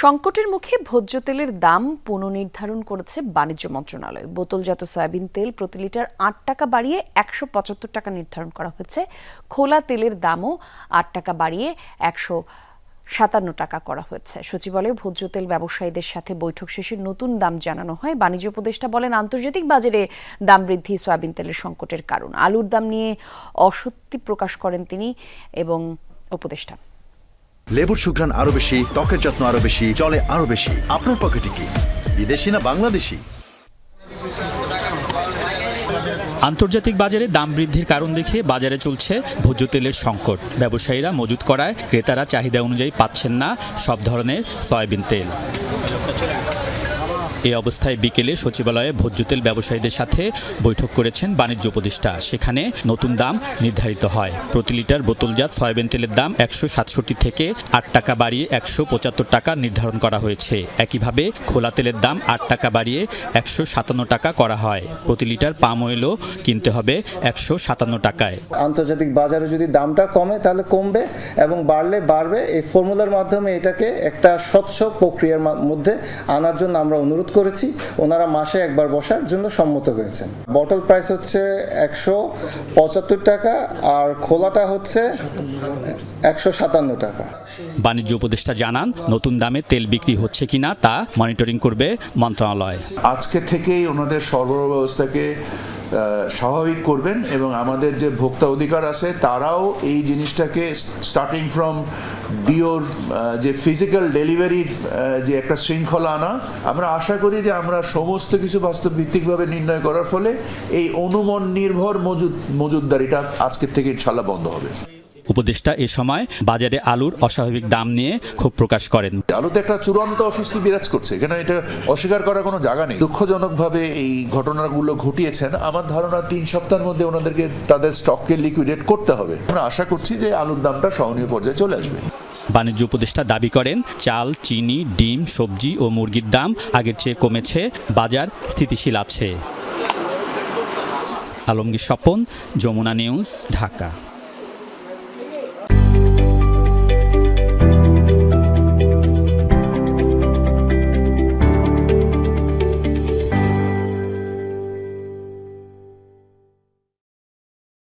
সংকটের মুখে ভোজ্য তেলের দাম পুনর্নির্ধারণ করেছে বাণিজ্য মন্ত্রণালয়। বোতলজাত সয়াবিন তেল প্রতি লিটার আট টাকা বাড়িয়ে একশো পঁচাত্তর টাকা নির্ধারণ করা হয়েছে। খোলা তেলের দামও আট টাকা বাড়িয়ে একশো সাতান্ন টাকা করা হয়েছে। সচিবালয়ে ভোজ্য তেল ব্যবসায়ীদের সাথে বৈঠক শেষে নতুন দাম জানানো হয়। বাণিজ্য উপদেষ্টা বলেন, আন্তর্জাতিক বাজারে দাম বৃদ্ধি সয়াবিন তেলের সংকটের কারণ। আলুর দাম নিয়ে অসত্যি প্রকাশ করেন তিনি এবং উপদেষ্টা। লেবুর সুঘ্রাণ আরও বেশি, ত্বকের যত্ন আরও বেশি চলে আরও বেশি। আপনার পকেটে কি? বিদেশি না বাংলাদেশি? আন্তর্জাতিক বাজারে দাম বৃদ্ধির কারণ দেখে বাজারে চলছে ভোজ্য তেলের সংকট। ব্যবসায়ীরা মজুত করায় ক্রেতারা চাহিদা অনুযায়ী পাচ্ছেন না সব ধরনের সয়াবিন তেল। এই অবস্থায় বিকেলে সচিবালয়ে ভোজ্য তেল ব্যবসায়ীদের সাথে বৈঠক করেছেন বাণিজ্য উপদেষ্টা। সেখানে নতুন দাম নির্ধারিত হয়। প্রতি লিটার বোতলজাত সয়াবিন তেলের দাম একশো সাতষট্টি থেকে আট টাকা বাড়িয়ে একশো পঁচাত্তর টাকা নির্ধারণ করা হয়েছে। একইভাবে খোলা তেলের দাম আট টাকা বাড়িয়ে একশো সাতান্ন টাকা করা হয়। প্রতি লিটার পাম অয়েলও কিনতে হবে একশো সাতান্ন টাকায়। আন্তর্জাতিক বাজারে যদি দামটা কমে তাহলে কমবে এবং বাড়লে বাড়বে। এই ফর্মুলার মাধ্যমে এটাকে একটা স্বচ্ছ প্রক্রিয়ার মধ্যে আনার জন্য আমরা অনুরোধ করেছি ওনারা মাসে একবার বসার জন্য সম্মত হয়েছেন। বটল প্রাইস হচ্ছে একশো পঁচাত্তর টাকা আর খোলাটা হচ্ছে একশো সাতান্ন টাকা। বাণিজ্য উপদেষ্টা জানান নতুন দামে তেল বিক্রি হচ্ছে কিনা তা মনিটরিং করবে মন্ত্রণালয়। আজকে থেকেই ওনাদের সরবরাহ ব্যবস্থাকে স্বাভাবিক করবেন এবং আমাদের যে ভোক্তা অধিকার আছে, তারাও এই জিনিসটাকে স্টার্টিং ফ্রম ডিওর যে ফিজিক্যাল ডেলিভারির যে একটা শৃঙ্খলা আনা, আমরা আশা করি যে আমরা সমস্ত কিছু বাস্তব ভিত্তিকভাবে নির্ণয় করার ফলে এই অনুমান নির্ভর মজুদ মজুদদারিটা আজকের থেকে ইনশাল্লাহ বন্ধ হবে। উপদেষ্টা এ সময় বাজারে আলুর অস্বাভাবিক দাম নিয়ে ক্ষোভ প্রকাশ করেন। আলুতে একটা চূড়ান্ত অস্বস্তি বিরাজ করছে। এখানে এটা অস্বীকার করার কোনো জায়গা নেই। দুঃখজনকভাবে এই ঘটনাগুলো ঘটিয়েছেন। আমার ধারণা তিন সপ্তাহের মধ্যে ওনাদেরকে তাদের স্টককে লিকুইডেট করতে হবে। আমরা আশা করছি যে আলুর দামটা সহনীয় পর্যায়ে চলে আসবে। বাণিজ্য উপদেষ্টা দাবি করেন চাল চিনি ডিম সবজি ও মুরগির দাম আগের চেয়ে কমেছে। বাজার স্থিতিশীল আছে। আলমগীর স্বপন যমুনা নিউজ ঢাকা।